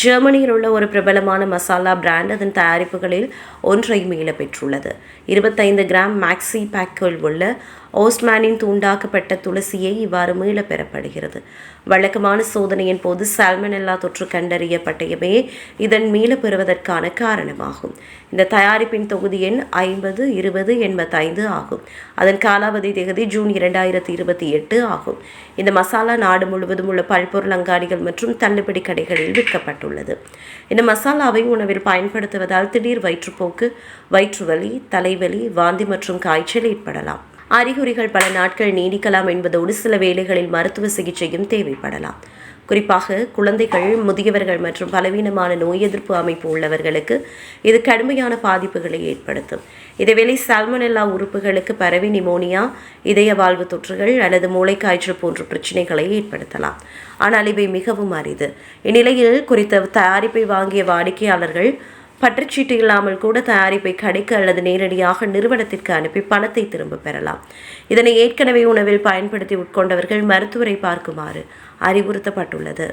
ஜெர்மனியில் உள்ள ஒரு பிரபலமான மசாலா பிராண்ட் அதன் தயாரிப்புகளில் ஒன்றை மீள பெற்றுள்ளது. இருபத்தைந்து கிராம் மேக்ஸி பேக்கில் உள்ள ஓஸ்ட்மேனின் தூண்டாக்கப்பட்ட துளசியை இவ்வாறு மீள பெறப்படுகிறது. வழக்கமான சோதனையின் போது சால்மனெல்லா தொற்று கண்டறியப்பட்டயமே இதன் மீள பெறுவதற்கான காரணமாகும். இந்த தயாரிப்பின் தொகுதி எண் ஐம்பது இருபது எண்பத்தைந்து ஆகும். அதன் காலாவதி தேதி ஜூன் இரண்டாயிரத்தி இருபத்தி எட்டு ஆகும். இந்த மசாலா நாடு முழுவதும் உள்ள பல்பொருள் அங்காடிகள் மற்றும் தள்ளுபடி கடைகளில் விற்கப்பட்டுள்ளது. இந்த மசாலாவை உணவில் பயன்படுத்துவதால் திடீர் வயிற்றுப்போக்கு வயிற்றுவலி தலைவலி வாந்தி மற்றும் காய்ச்சல் ஏற்படலாம். அறிகுறிகள் பல நாட்கள் நீடிக்கலாம் என்பதோடு சில வேளைகளில் மருத்துவ சிகிச்சையும் தேவைப்படலாம். குறிப்பாக குழந்தைகள் முதியவர்கள் மற்றும் பலவீனமான நோய் எதிர்ப்பு அமைப்பு உள்ளவர்களுக்கு இது கடுமையான பாதிப்புகளை ஏற்படுத்தும். இதேவேளை சால்மனெல்லா உறுப்புகளுக்கு பரவி நிமோனியா இதய வாழ்வு தொற்றுகள் அல்லது மூளைக்காய்ச்சல் போன்ற பிரச்சனைகளை ஏற்படுத்தலாம். ஆனால் இவை மிகவும் அரிது. இந்நிலையில் குறித்த தயாரிப்பை வாங்கிய வாடிக்கையாளர்கள் பற்றுச்சீட்டு இல்லாமல் கூட தயாரிப்பை கடைக்கு அல்லது நேரடியாக நிறுவனத்திற்கு அனுப்பி பணத்தை திரும்ப பெறலாம். இதனை ஏற்கனவே உணவில் பயன்படுத்தி உட்கொண்டவர்கள் மருத்துவரை பார்க்குமாறு அறிவுறுத்தப்பட்டுள்ளது.